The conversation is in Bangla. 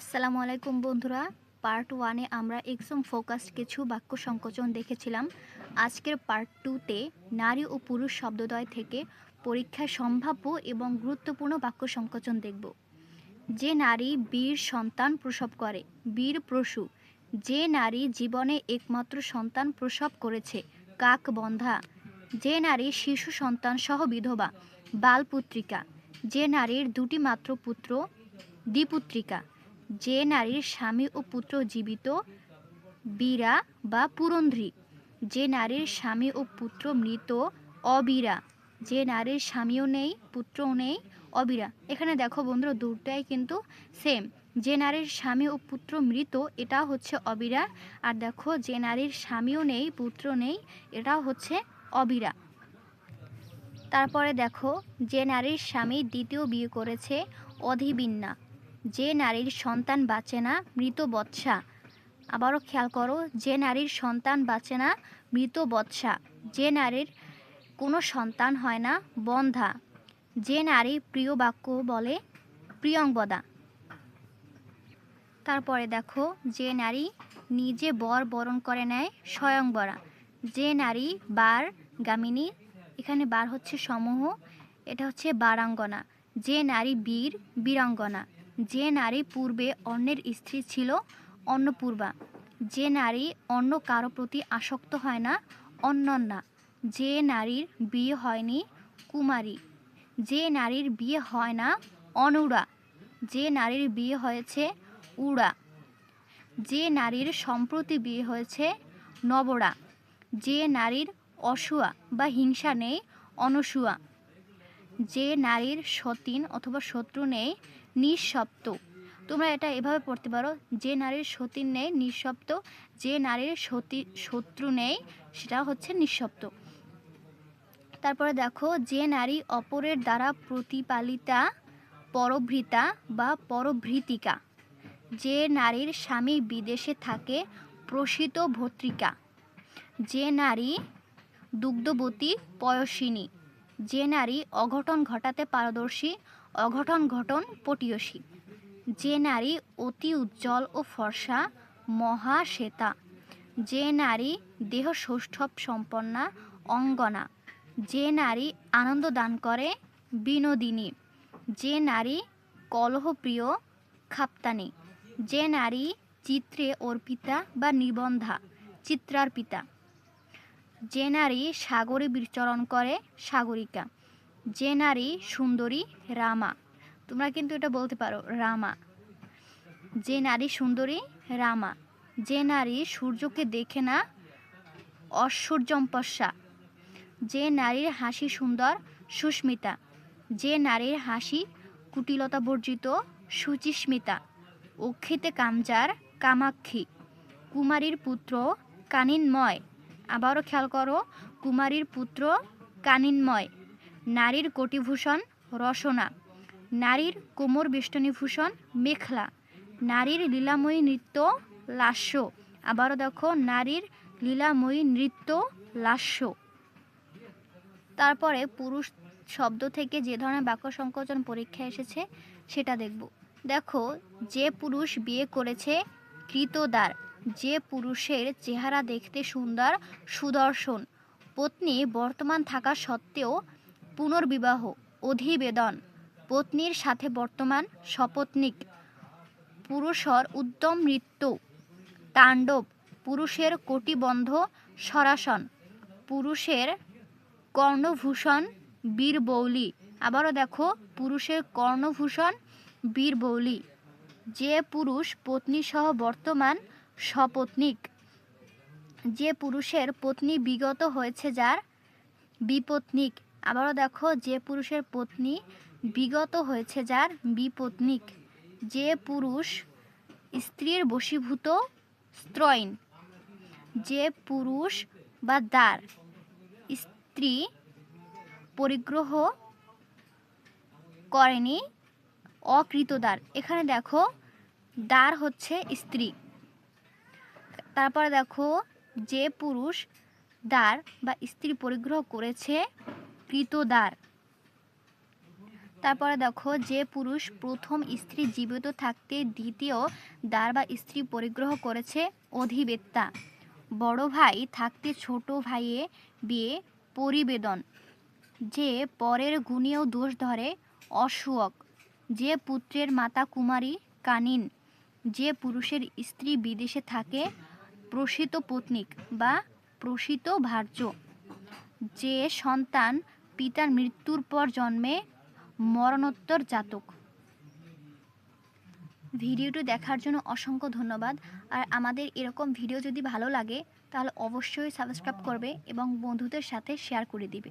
আসসালামু আলাইকুম বন্ধুরা। পার্ট ওয়ানে আমরা এক্সম ফোকাস কিছু বাক্য সংকোচন দেখেছিলাম। আজকের পার্ট টুতে নারী ও পুরুষ শব্দদ্বয় থেকে পরীক্ষায় সম্ভাব্য এবং গুরুত্বপূর্ণ বাক্য সংকোচন দেখব। যে নারী বীর সন্তান প্রসব করে, বীর প্রসূ, যে নারী জীবনে একমাত্র সন্তান প্রসব করেছে, কাক বন্ধা, যে নারী শিশু সন্তান সহ বিধবা বালপুত্রিকা যে নারীর দুটি মাত্র পুত্র, দ্বিপুত্রিকা যে নারীর স্বামী ও পুত্র জীবিত, বীরা বা পুরন্ধ্রী যে নারীর স্বামী ও পুত্র মৃত, অবীরা। যে নারীর স্বামীও নেই, পুত্রও নেই, অবীরা। এখানে দেখো বন্ধুরা, দুটাই কিন্তু সেম যে নারীর স্বামী ও পুত্র মৃত, এটা হচ্ছে অবীরা। আর দেখো, যে নারীর স্বামীও নেই, পুত্র নেই এটাও হচ্ছে অবীরা। তারপরে দেখো, যে নারীর স্বামী দ্বিতীয় বিয়ে করেছে অধিবিন্না যে নারীর সন্তান বাঁচে না, মৃত বৎসা। আবারও খেয়াল করো, যে নারীর সন্তান বাঁচে না, মৃত বৎসা। যে নারীর কোনো সন্তান হয় না, বন্ধা। যে নারী প্রিয় বাক্য বলে প্রিয়ঙ্বদা তারপরে দেখো, যে নারী নিজে বর বরণ করে নেয়, স্বয়ংবরা। যে নারী বার, গামিনী, এখানে বার হচ্ছে সমূহ, এটা হচ্ছে বারাঙ্গনা। যে নারী বীর, বীরাঙ্গনা। যে নারী পূর্বে অন্যের স্ত্রী ছিল অন্নপূর্বা যে নারী অন্য কারও প্রতি আসক্ত হয় না অন্যন্যা যে নারীর বিয়ে হয়নি, কুমারী। যে নারীর বিয়ে হয় না, অনুরা। যে নারীর বিয়ে হয়েছে, উড়া। যে নারীর সম্প্রতি বিয়ে হয়েছে, নবরা। যে নারীর অসুয়া বা হিংসা নেই, অনসুয়া। যে নারীর সতীন অথবা শত্রু নেই, নিঃশব্দ। তোমরা এটা এভাবে পড়তে পারো, যে নারীর সতীন নেই, নিঃশব্দ। যে নারীর সতী, শত্রু নেই, সেটা হচ্ছে নিঃশব্দ। তারপরে দেখো, যে নারী অপরের দ্বারা প্রতিপালিতা, পরভৃতা বা পরভৃতিকা। যে নারীর স্বামী বিদেশে থাকে, প্রসিত ভর্তৃকা যে নারী দুগ্ধবতী, পয়সিনী। যে নারী অঘটন ঘটাতে পারদর্শী, অঘটন ঘটন পটীয়সী। যে নারী অতি উজ্জ্বল ও ফর্সা, মহা শ্বেতা। যে নারী দেহ সৌষ্ঠব সম্পন্না, অঙ্গনা। যে নারী আনন্দ দান করে, বিনোদিনী। যে নারী কলহপ্রিয়, খাপ্তানি। যে নারী চিত্রে অর্পিতা বা নিবন্ধা, চিত্রার্পিতা। যে নারী সাগরে বিচরণ করে সাগরিকা, যে নারী সুন্দরী রামা। তোমরা কিন্তু এটা বলতে পারো, রামা। যে নারী সুন্দরী, রামা। যে নারী সূর্যকে দেখে না অসূর্যম্পস্যা যে নারীর হাসি সুন্দর, সুস্মিতা। যে নারীর হাসি কুটিলতা বর্জিত, সুচিস্মিতা। অক্ষিতে কামজার কামাক্ষী। কুমারীর পুত্র কানিনময়। আবারও খেয়াল করো, কুমারীর পুত্র কানিনময়, নারীর কোটিভূষণ রসনা, নারীর কোমর বেষ্টনীভূষণ মেখলা, নারীর লীলাময়ী নৃত্য লাস্য, আবারও দেখো, নারীর লীলাময়ী নৃত্য লাস্য। তারপরে পুরুষ শব্দ থেকে যে ধরনের বাক্য সংকোচন পরীক্ষা এসেছে, সেটা দেখব। দেখো, যে পুরুষ বিয়ে করেছে কৃতদার যে পুরুষের চেহারা দেখতে সুন্দর, সুদর্শন। পত্নী বর্তমান থাকা সত্ত্বেও পুনর্বিবাহ, অধিবেদন। পত্নীর সাথে বর্তমান সপত্নিক। পুরুষর উদ্যম নৃত্য তাণ্ডব। পুরুষের কোটিবন্ধ সরাসন। পুরুষের কর্ণভূষণ বীরবৌলি। আবারও দেখো, পুরুষের কর্ণভূষণ বীরবৌলি। যে পুরুষ পত্নী সহ বর্তমান সপত্নিক যে পুরুষের পত্নী বিগত হয়েছে যার বিপত্নিক। আবারও দেখো, যে পুরুষের পত্নী বিগত হয়েছে যার বিপত্নিক। যে পুরুষ স্ত্রীর বশীভূত স্ত্রয়ন। যে পুরুষ বা দ্বার স্ত্রী পরিগ্রহ করেনি অকৃতদার এখানে দেখো, দ্বার হচ্ছে স্ত্রী। তারপরে দেখো, যে পুরুষ দ্বার বা স্ত্রী পরিগ্রহ করেছে কৃতদার তারপরে দেখো, যে পুরুষ প্রথম স্ত্রী জীবিত থাকতে দ্বিতীয় দ্বার বা স্ত্রী পরিগ্রহ করেছে, অধিবেত্তা। বড় ভাই থাকতে ছোট ভাইয়ে বিয়ে, পরিবেদন। যে পরের গুণেও দোষ ধরে, অসুয়ক। যে পুত্রের মাতা কুমারী কানিন। যে পুরুষের স্ত্রী বিদেশে থাকে প্রসিত পত্নিক বা প্রসিত ভার্য। যে সন্তান পিতার মৃত্যুর পর জন্মে মরণোত্তর জাতক। ভিডিওটি দেখার জন্য অসংখ্য ধন্যবাদ। আর আমাদের এরকম ভিডিও যদি ভালো লাগে, তাহলে অবশ্যই সাবস্ক্রাইব করবে এবং বন্ধুদের সাথে শেয়ার করে দিবে।